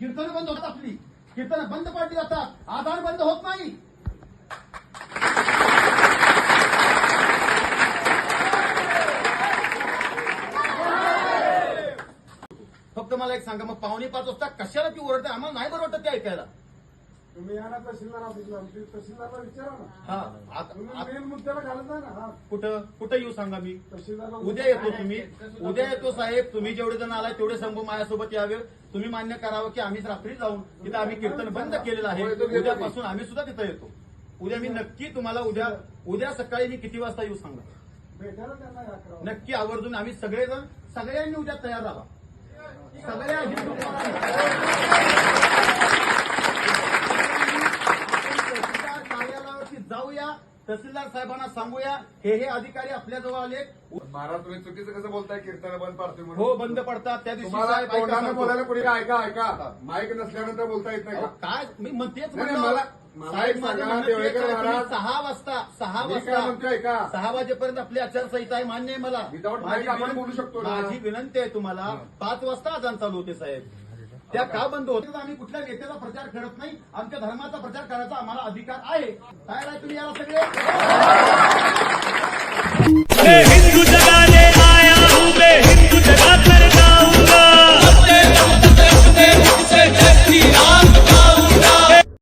कीर्तन बंद होतात आपली. कीर्तन बंद पडली जातात. आधार बंद होत नाही. फक्त मला एक सांगा मग पावणे पाच वाजता कशाला ती ओरडते आम्हाला नाही बरं वाटत ते ऐकायला. तुम्ही या ना तहसीलदार ऑफिसला आमची तहसीलदारला विचारा ना. हा तुम्ही आता- मेन मुद्द्याला घालत नाही ना. हा कुठं कुठं येऊ सांगा मी? तहसीलदारला उद्या येतो तुम्ही. उद्या येतो साहेब. तुम्ही जेवढे जण आलाय तेवढे संभव माझ्यासोबत यावे. तुम्ही मान्य करावं की आम्ही रात्री जाऊन तिथं आम्ही कीर्तन बंद केलेलं आहे. उद्यापासून आम्ही सुद्धा तिथं येतो. उद्या मी नक्की तुम्हाला उद्या उद्या सकाळी मी किती वाजता येऊ सांगा? भेटायला त्यांना या करावं. नक्की आवर्जून आम्ही सगळेजण सगळ्यांनी उद्या तयार राहा. सगळ्या हिंदू तहसीलदार जाऊया तहसीलदार साहेबांना सांगूया हे हे अधिकारी आपल्याजवळ आले महाराज तुम्ही चुकीचं कसं बोलताय? कीर्तन बंद पाडतोय म्हणून. हो बंद पडतात. त्या दिवशी तुम्हाला साहेब ऐका तोंडानं सांगतो. बोलायला कोणी ऐका ऐका माईक नसल्यानंतर बोलता येत नाही अहो, का? काय? मी मग तेच नाही, म्हणलं. मला- मला साहेब एक माझं सांगा, म्हणणं तेच देवळेकर आहे, तुम्ही महाराज. सहा वाजता सहा मी काय म्हणतोय वाजता ऐका. सहा वाजेपर्यंत आपली आचारसंहिता आहे मान्य आहे मला. Without माझी आपण विनंती- बोलू शकतो ना. माझी विनंती आहे तुम्हाला. पाच वाजता अजान चालू होते साहेब. त्या का बंद होत? आम्ही कुठल्या नेत्याचा प्रचार करत नाही. आमच्या धर्माचा प्रचार करायचा आम्हाला अधिकार आहे. काय आहे तुम्ही याला सगळे?